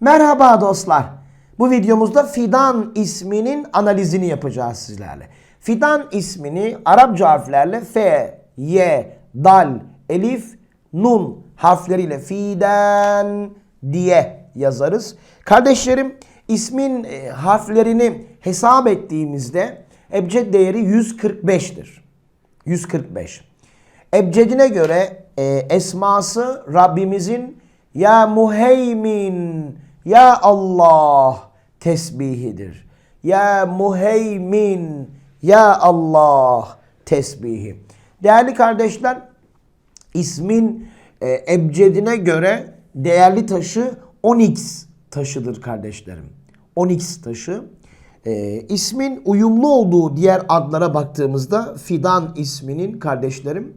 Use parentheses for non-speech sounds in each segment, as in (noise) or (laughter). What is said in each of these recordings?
Merhaba dostlar. Bu videomuzda Fidan isminin analizini yapacağız sizlerle. Fidan ismini Arapça harflerle F, Y, Dal, Elif, Nun harfleriyle Fidan diye yazarız. Kardeşlerim ismin e, harflerini hesap ettiğimizde ebced değeri 145'tir. 145. Ebcedine göre e, esması Rabbimizin Ya Muheymin, Ya Allah tesbihidir. Ya Muheymin, Ya Allah tesbihi. Değerli kardeşler, ismin e, ebcedine göre değerli taşı onyx taşıdır kardeşlerim. Onyx taşı. E, ismin uyumlu olduğu diğer adlara baktığımızda Fidan isminin kardeşlerim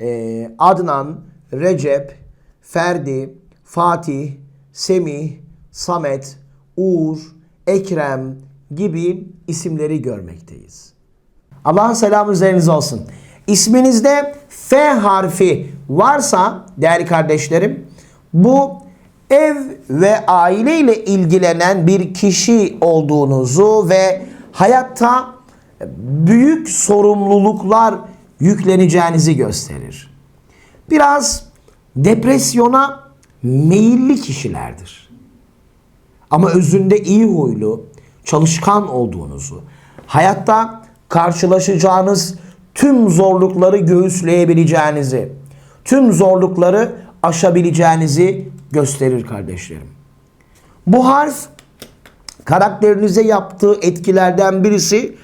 e, Adnan, Recep, Ferdi, Fatih, Semih, Samet, Uğur, Ekrem gibi isimleri görmekteyiz. Allah'ın selamı üzerinize olsun. İsminizde F harfi varsa değerli kardeşlerim bu ev ve aile ile ilgilenen bir kişi olduğunuzu ve hayatta büyük sorumluluklar yükleneceğinizi gösterir. Biraz depresyona meyilli kişilerdir. Ama özünde iyi huylu, çalışkan olduğunuzu, hayatta karşılaşacağınız tüm zorlukları göğüsleyebileceğinizi, tüm zorlukları aşabileceğinizi gösterir kardeşlerim. Bu harf karakterinize yaptığı etkilerden birisi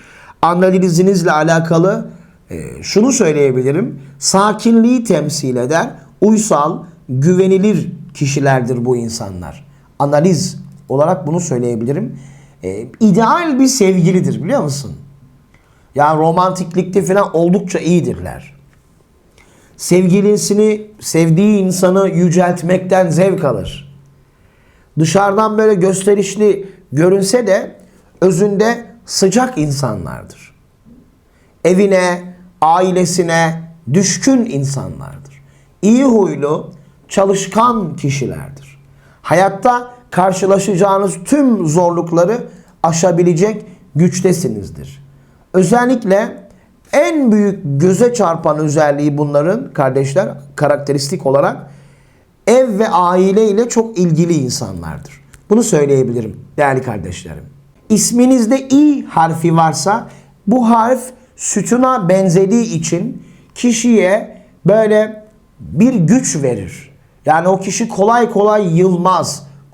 analizinizle alakalı e, şunu söyleyebilirim. Sakinliği temsil eder, uysal, güvenilir kişilerdir bu insanlar. Analiz olarak bunu söyleyebilirim. E, ideal bir sevgilidir biliyor musun? Yani romantiklikte falan oldukça iyidirler. Sevgilisini, sevdiği insanı yüceltmekten zevk alır. Dışarıdan böyle gösterişli görünse de özünde sıcak insanlardır. Evine, ailesine düşkün insanlardır. İyi huylu, çalışkan kişilerdir. Hayatta karşılaşacağınız tüm zorlukları aşabilecek güçtesinizdir. Özellikle en büyük göze çarpan özelliği bunların kardeşler karakteristik olarak ev ve aile ile çok ilgili insanlardır. Bunu söyleyebilirim değerli kardeşlerim. İsminizde i harfi varsa bu harf sütuna benzediği için kişiye böyle bir güç verir. Yani o kişi kolay kolay yılmaz.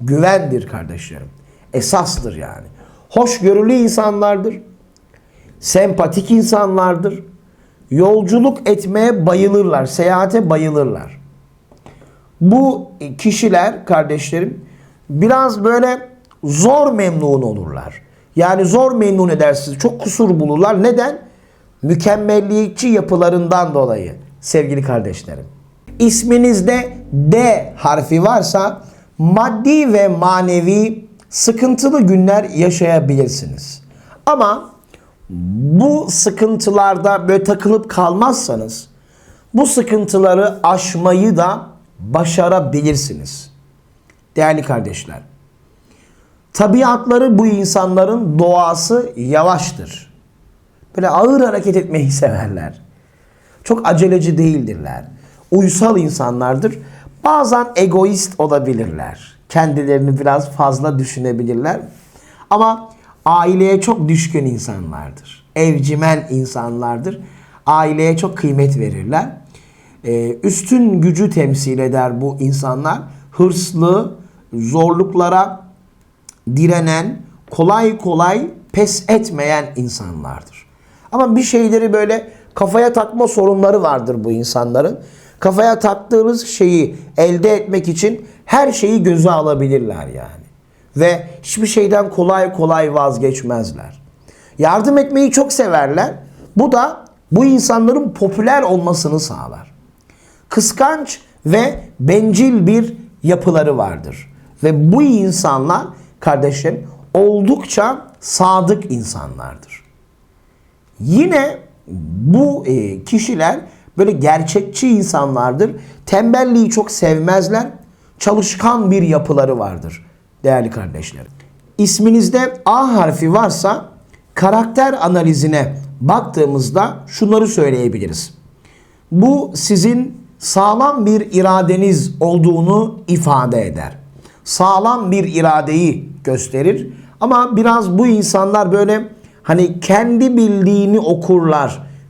Güvendir kardeşlerim. Esastır yani. Hoşgörülü insanlardır. Sempatik insanlardır. Yolculuk etmeye bayılırlar. Seyahate bayılırlar. Bu kişiler kardeşlerim biraz böyle zor memnun olurlar. Yani zor memnun edersiniz. Çok kusur bulurlar. Neden? Mükemmelliyetçi yapılarından dolayı sevgili kardeşlerim. İsminizde D harfi varsa maddi ve manevi sıkıntılı günler yaşayabilirsiniz. Ama bu sıkıntılarda böyle takılıp kalmazsanız bu sıkıntıları aşmayı da başarabilirsiniz. Değerli kardeşler. Tabiatları bu insanların doğası yavaştır. Böyle ağır hareket etmeyi (laughs) severler. Çok aceleci değildirler. Uysal insanlardır. Bazen egoist olabilirler. kendilerini biraz fazla düşünebilirler. Ama aileye çok düşkün insanlardır. Evcimen insanlardır. Aileye çok kıymet verirler. Ee, üstün gücü temsil eder bu insanlar. Hırslı, zorluklara direnen, kolay kolay pes etmeyen insanlardır. Ama bir şeyleri böyle kafaya takma sorunları vardır bu insanların. Kafaya taktığınız şeyi elde etmek için her şeyi göze alabilirler yani. Ve hiçbir şeyden kolay kolay vazgeçmezler. Yardım etmeyi çok severler. Bu da bu insanların popüler olmasını sağlar. Kıskanç ve bencil bir yapıları vardır. Ve bu insanlar kardeşlerim oldukça sadık insanlardır. Yine bu e, kişiler böyle gerçekçi insanlardır. Tembelliği çok sevmezler. Çalışkan bir yapıları vardır değerli kardeşlerim. İsminizde A harfi varsa karakter analizine baktığımızda şunları söyleyebiliriz. Bu sizin sağlam bir iradeniz olduğunu ifade eder. Sağlam bir iradeyi gösterir. Ama biraz bu insanlar böyle hani kendi bildiğini okurlar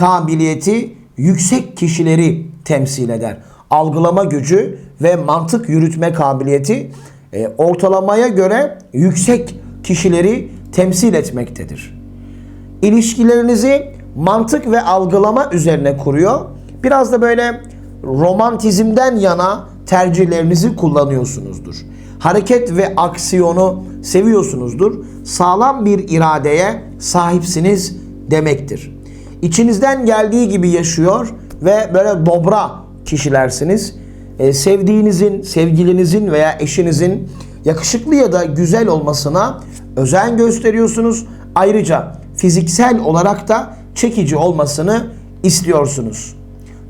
kabiliyeti yüksek kişileri temsil eder. Algılama gücü ve mantık yürütme kabiliyeti e, ortalamaya göre yüksek kişileri temsil etmektedir. İlişkilerinizi mantık ve algılama üzerine kuruyor. Biraz da böyle romantizmden yana tercihlerinizi kullanıyorsunuzdur. Hareket ve aksiyonu seviyorsunuzdur. Sağlam bir iradeye sahipsiniz demektir. İçinizden geldiği gibi yaşıyor ve böyle dobra kişilersiniz. Ee, sevdiğinizin, sevgilinizin veya eşinizin yakışıklı ya da güzel olmasına özen gösteriyorsunuz. Ayrıca fiziksel olarak da çekici olmasını istiyorsunuz.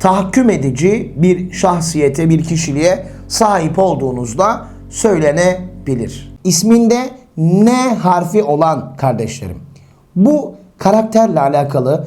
Tahakküm edici bir şahsiyete, bir kişiliğe sahip olduğunuzda söylenebilir. İsminde N harfi olan kardeşlerim. Bu karakterle alakalı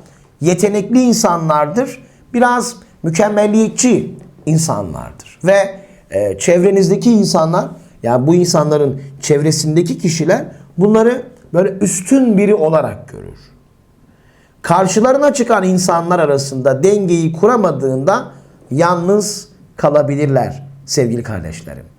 yetenekli insanlardır. Biraz mükemmelliyetçi insanlardır. Ve e, çevrenizdeki insanlar, yani bu insanların çevresindeki kişiler bunları böyle üstün biri olarak görür. Karşılarına çıkan insanlar arasında dengeyi kuramadığında yalnız kalabilirler sevgili kardeşlerim.